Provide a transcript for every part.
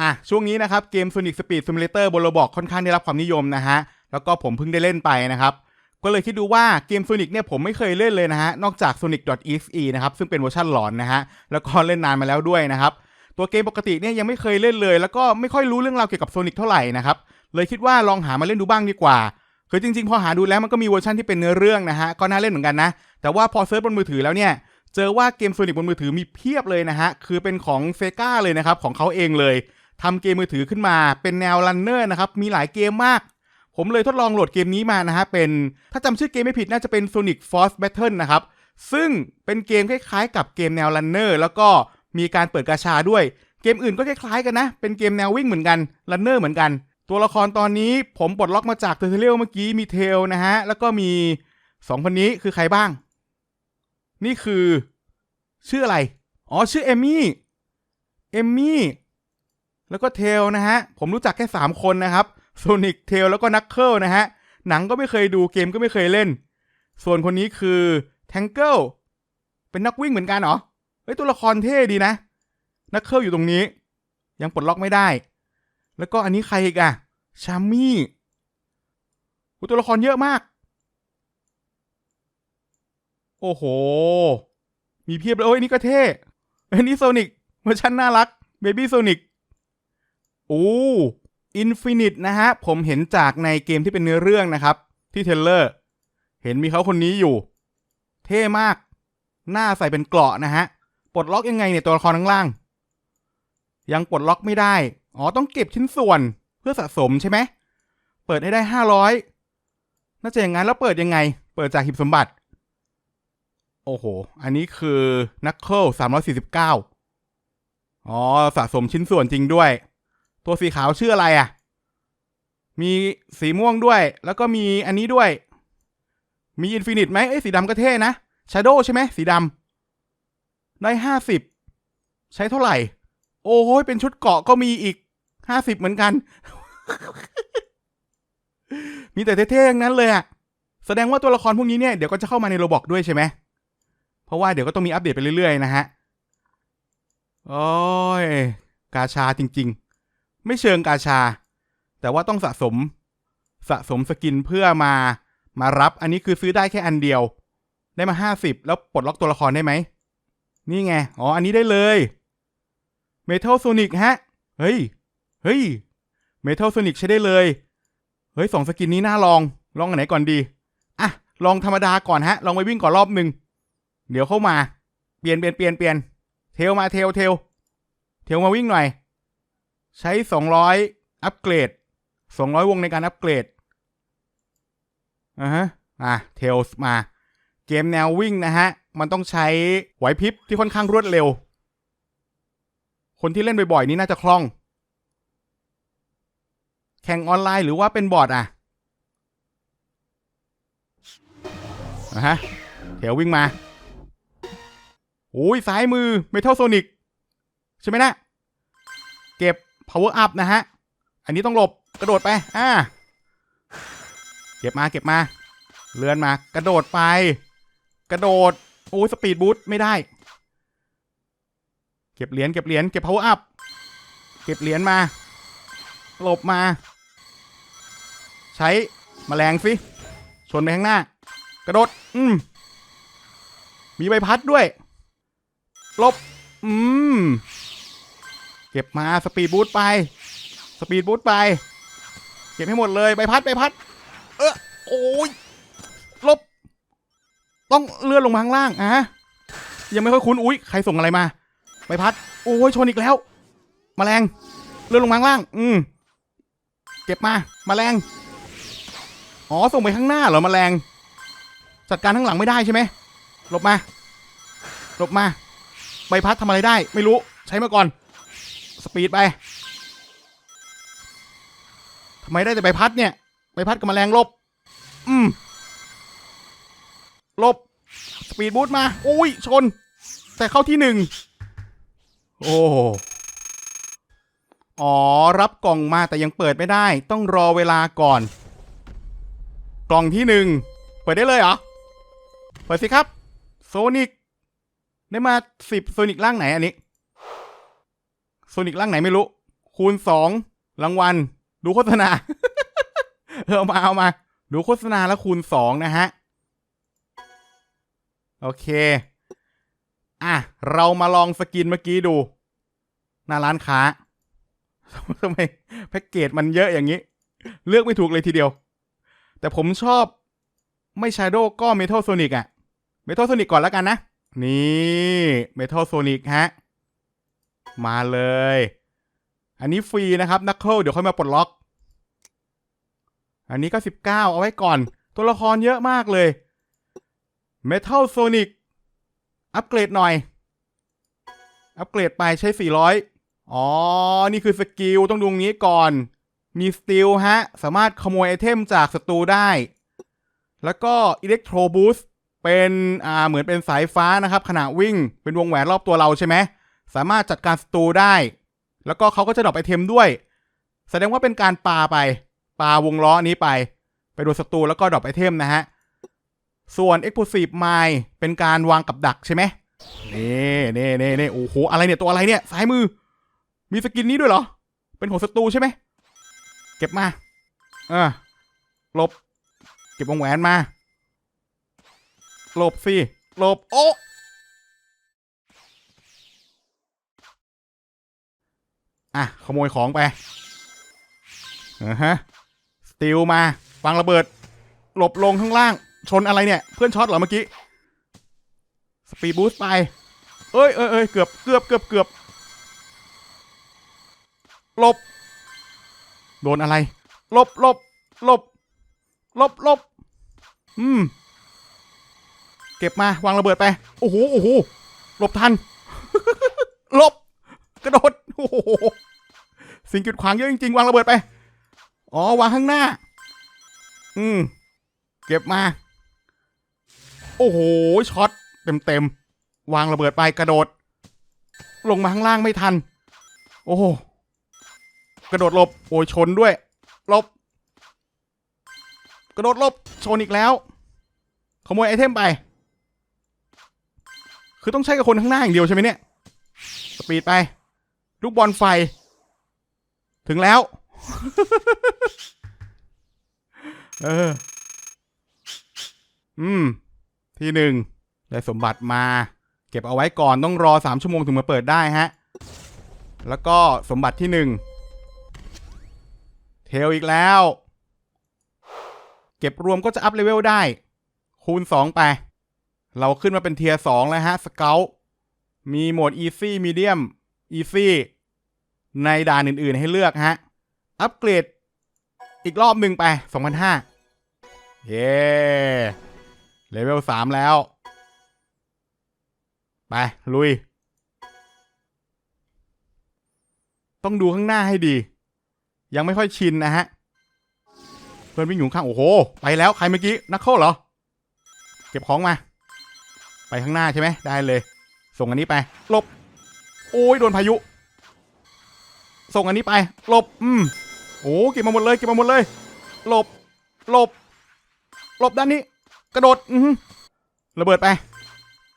อะช่วงนี้นะครับเกม Sonic Speed Simulator บนโรบอกค่อนข้างได้รับความนิยมนะฮะ แล้วก็ผมเพิ่งได้เล่นไปนะครับ ก็เลยคิดดูว่าเกม Sonic เนี่ยผมไม่เคยเล่นเลยนะฮะ นอกจาก Sonic.exe นะครับ ซึ่งเป็นเวอร์ชันหลอนนะฮะ แล้วก็เล่นนานมาแล้วด้วยนะครับ ตัวเกมปกติเนี่ยยังไม่เคยเล่นเลย แล้วก็ไม่ค่อยรู้เรื่องราวเกี่ยวกับ Sonic เท่าไหร่นะครับ เลยคิดว่าลองหามาเล่นดูบ้างดีกว่าคือจริงๆ พอหาดูแล้วมันก็มีเวอร์ชันที่เป็นเนื้อเรื่องนะฮะก็น่าเล่นเหมือนกันนะ แต่ว่าพอเซิร์ชบนมือถือแล้วเนี่ยเจอว่าเกม Sonic บนมือถือมีเพียบเลยนะฮะคือเป็นของเซกาเลยนะครับของเขาเองเลย ทำเกมมือถือขึ้นมาเป็นแนวรันเนอร์นะครับ มีหลายเกมมาก ผมเลยทดลองโหลดเกมนี้มานะฮะเป็นถ้าจำชื่อเกมไม่ผิดน่าจะเป็น Sonic Force Battle นะครับ ซึ่งเป็นเกมคล้ายๆ กับเกมแนวรันเนอร์แล้วก็มีการเปิดกาชาด้วย เกมอื่นก็คล้ายๆกันนะ เป็นเกมแนววิ่งเหมือนกันรันเนอร์เหมือนกัน ตัวละครตอนนี้ผมปลดล็อกมาจากเทอร์เทเรียลเมื่อกี้มีเทลนะฮะแล้วก็มีสองคนนี้คือใครบ้าง นี่คือ ชื่ออะไร อ๋อชื่อเอมี่เอมี่ แล้วก็เทลนะฮะ ผมรู้จักแค่ 3 คนนะครับโซนิกเทลแล้วก็นักเคิลนะฮะ หนังก็ไม่เคยดูเกมก็ไม่เคยเล่น ส่วนคนนี้คือแทงเกิลเป็นนักวิ่งเหมือนกันเหรอ เฮ้ย ตัวละครเท่ดีนะ นักเคิลอยู่ตรงนี้ ยังปลดล็อกไม่ได้ แล้วก็อันนี้ใครอีกอะชามี่โอ้ตัวละครเยอะมาก โอ้โห มีเพียบเลยโอ้ยนี่ก็เท่อันนี้โซนิกเวอร์ชันน่ารักเบบี้โซนิก อ้อินฟินิตนะฮะ ผมเห็นจากในเกมที่เป็นเนื้อเรื่องนะครับ ที่เทเลอร์ เห็นมีเขาคนนี้อยู่ เท่มาก หน้าใส่เป็นเกราะนะฮะ ปลดล็อกยังไงเนี่ยตัวละครข้างล่าง ยังปลดล็อกไม่ได้ อ๋อ ต้องเก็บชิ้นส่วนเพื่อสะสมใช่ไหม เปิดให้ได้ห้าร้อยน่าจะอย่างนั้นแล้วเปิดยังไง เปิดจากหีบสมบัติ โอ้โห อันนี้คือนักเคิลสามร้อยสี่สิบเก้าอ๋อ สะสมชิ้นส่วนจริงด้วย ตัวสีขาวชื่ออะไรอะ มีสีม่วงด้วย แล้วก็มีอันนี้ด้วย มีอินฟินิตไหมเอ้ยสีดำก็เท่นะชาโดใช่ไหมสีดำได้ห้าสิบใช้เท่าไหร่ โอ้โหเป็นชุดเกาะก็มีอีกห้าสิบเหมือนกัน มีแต่เท่ๆทั้งนั้นเลยอะแสดงว่าตัวละครพวกนี้เนี่ยเดี๋ยวก็จะเข้ามาในโรบอกด้วยใช่ไหมเพราะว่าเดี๋ยวก็ต้องมีอัปเดตไปเรื่อยๆนะฮะ โอ้ย กาชาจริง ๆ ไม่เชิงกาชา แต่ว่าต้องสะสม สะสมสกินเพื่อมามารับ อันนี้คือซื้อได้แค่อันเดียว ได้มาห้าสิบแล้วปลดล็อกตัวละครได้ไหม นี่ไง อ๋อ อันนี้ได้เลยเมทัลโซนิกฮะ เฮ้ย เฮ้ยเมทัลโซนิกใช้ได้เลย เฮ้ยสองสกินนี้น่าลอง ลองอันไหนก่อนดี อะ ลองธรรมดาก่อนฮะ ลองไปวิ่งก่อนรอบหนึ่ง เดี๋ยวเข้ามา เปลี่ยนเปลี่ยนเปลี่ยนเปลี่ยน เทลมาเทลเทล เทลมาวิ่งหน่อย ใช้สองร้อยอัปเกรดสองร้อยวงในการอัปเกรดอ่าฮะอะเทลมา เกมแนววิ่งนะฮะ มันต้องใช้ไหวพริบที่ค่อนข้างรวดเร็ว คนที่เล่นบ่อยๆ นี่น่าจะคล่อง แข่งออนไลน์หรือว่าเป็นบอร์ดอะนะฮะเถววิ่งมาโอ้ยซ้ายมือเมทัลโซนิกใช่ไหมนะ เก็บ power up นะฮะ อันนี้ต้องหลบกระโดดไป อ่า เก็บมาเก็บมา เลื่อนมา กระโดดไป กระโดด โอ้ยสปีดบูทไม่ได้ เก็บเหรียญเก็บเหรียญเก็บ power up เก็บเหรียญมา หลบมา ใช้มแมลงสิ ชนไปข้างหน้า กระโดด อืม มีใบพัดด้วยหลบ อืม ก็บมาสปีดบูทไป สปีดบูทไป เก็บให้หมดเลยใบพัดใบพัด เออโอ้ยลบ ต้องเลื่อนลงมาข้างล่างอะยังไม่ค่อยคุ้นอุ้ยใครส่งอะไรมาใบพัด โอ้ยชนอีกแล้วแมลงเลื่อนลงมาข้างล่าง อืมเก็บมาแมลงอ๋อส่งไปข้างหน้าเหรอแมลงจัดการข้างหลังไม่ได้ใช่ไหมหลบมาหลบมา ใบพัดทำอะไรได้ ไม่รู้ใช้มาก่อน สปีดไปทำไมได้แต่ใบพัดเนี่ยใบพัดกับแมลงลบ อืมลบ สปีดบูทมา อุ้ย ชน แต่เข้าที่หนึ่ง โอ้อ๋อ รับกล่องมาแต่ยังเปิดไม่ได้ ต้องรอเวลาก่อน กล่องที่หนึ่ง เปิดได้เลยเหรอ เปิดสิครับ โซนิก ได้มาสิบโซนิกร่างไหนอันนี้ โซนิกร่างไหนไม่รู้ คูณสองรางวัล ดูโฆษณา เออเอามาเอามา ดูโฆษณาแล้วคูณสองนะฮะ โอเค อะ เรามาลองสกินเมื่อกี้ดู หน้าร้านค้าทำไมแพ็กเกจมันเยอะอย่างนี้ เลือกไม่ถูกเลยทีเดียว แต่ผมชอบไม่ชาโดก็เมทัลโซนิกอะเมทัลโซนิกก่อนแล้วกันนะ นี่เมทัลโซนิกฮะ มาเลย อันนี้ฟรีนะครับนักเคิลเดี๋ยวค่อยมาปลดล็อก อันนี้ก็สิบเก้าเอาไว้ก่อน ตัวละครเยอะมากเลยเมทัลโซนิกอัปเกรดหน่อย อัปเกรดไปใช้ 400 อ๋อ นี่คือสกิล ต้องดูงนี้ก่อน มีสติลฮะ สามารถขโมยไอเทมจากศัตรูได้ แล้วก็อิเล็กโทรบูสเป็น อ่า เหมือนเป็นสายฟ้านะครับ ขณะวิ่งเป็นวงแหวนรอบตัวเราใช่ไหม สามารถจัดการศัตรูได้ แล้วก็เขาก็จะดรอปไอเทมด้วย แสดงว่าเป็นการปาไปปาวงล้อนี้ไป ไปโดนศัตรูแล้วก็ดรอปไอเทมนะฮะ ส่วน Explosive Mine เป็นการวางกับดักใช่ไหมนี่นี่นี่นี่โอ้โหอะไรเนี่ยตัวอะไรเนี่ยซ้ายมือ มีสกินนี้ด้วยเหรอ เป็นของศัตรูใช่ไหมเก็บมาเออหลบ เก็บวงแหวนมาหลบสิหลบโอ้ อะ ขโมยของไปอ่าฮะสติลมาฟังระเบิด หลบลงข้างล่าง ชนอะไรเนี่ย เพื่อนช็อตเหรอเมื่อกี้ สปีดบูสต์ไป เอ้ยเอ้ยเอ้ยเกือบเกือบเกือบเกือบหลบ โดนอะไร หลบหลบหลบหลบหลบอืม เก็บมาวางระเบิดไป โอ้โห โอ้โห หลบทัน หลบ กระโดด โอ้โห สิ่งกีดขวางเยอะจริงๆ วางระเบิดไป อ๋อ วางข้างหน้า อืม เก็บมา โอ้โห ช็อตเต็มๆ วางระเบิดไปกระโดด ลงมาข้างล่างไม่ทัน โอ้โห กระโดดหลบ โอ้ยชนด้วยหลบ กระโดดหลบ ชนอีกแล้ว ขโมยไอเทมไป คือต้องใช้กับคนข้างหน้าอย่างเดียวใช่ไหมเนี่ย สปีดไป ลูกบอลไฟ ถึงแล้ว เออ อืม ที่หนึ่งได้สมบัติมา เก็บเอาไว้ก่อนต้องรอสามชั่วโมงถึงมาเปิดได้ฮะ แล้วก็สมบัติที่หนึ่งเทลอีกแล้ว เก็บรวมก็จะอัพเลเวลได้ คูณสองไป เราขึ้นมาเป็นเทียร์สองแล้วฮะสเกลมีโหมด Easy Medium Easy ในด่านอื่นๆให้เลือกฮะ อัปเกรดอีกรอบหนึ่งไป2,500เย้เลเวลสามแล้ว ไป ลุย ต้องดูข้างหน้าให้ดี ยังไม่ค่อยชินนะฮะ เพื่อนวิ่งอยู่ข้าง โอ้โห ไปแล้วใครเมื่อกี้ นักเข้าเหรอ เก็บของมา ไปข้างหน้าใช่ไหม ได้เลย ส่งอันนี้ไปหลบ โอ้ย โดนพายุ ส่งอันนี้ไป หลบ อืมโอ้เก็บมาหมดเลย เก็บมาหมดเลย หลบ หลบ หลบด้านนี้ กระโดด อือระเบิดไป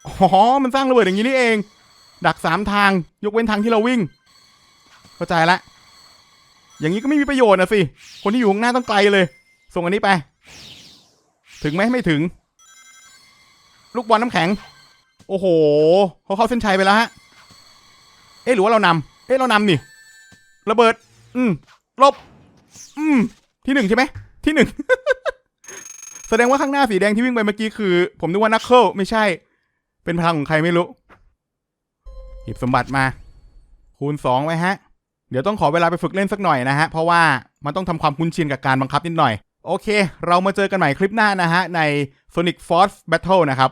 อ๋อ มันสร้างระเบิดอย่างนี้นี่เอง ดักสามทาง ยกเว้นทางที่เราวิ่ง เข้าใจละ อย่างนี้ก็ไม่มีประโยชน์นะสิ คนที่อยู่ข้างหน้าต้องไกลเลย ส่งอันนี้ไป ถึงไหมไม่ถึง ลูกบอลน้ำแข็ง โอ้โห เขาเข้าเส้นชัยไปแล้วฮะ เอ๊ะหรือว่าเรานำเอ๊ะเรานำนี่ ระเบิด อืมลบ อืมที่หนึ่งใช่ไหม ที่หนึ่ง แสดงว่าข้างหน้าสีแดงที่วิ่งไปเมื่อกี้คือ ผมนึกว่านักเคิลไม่ใช่ เป็นพลังของใครไม่รู้ หยิบสมบัติมา คูณสองไว้ฮะ เดี๋ยวต้องขอเวลาไปฝึกเล่นสักหน่อยนะฮะ เพราะว่ามันต้องทำความคุ้นชินกับการบังคับนิดหน่อย โอเค เรามาเจอกันใหม่คลิปหน้านะฮะใน Sonic Force Battle นะครับ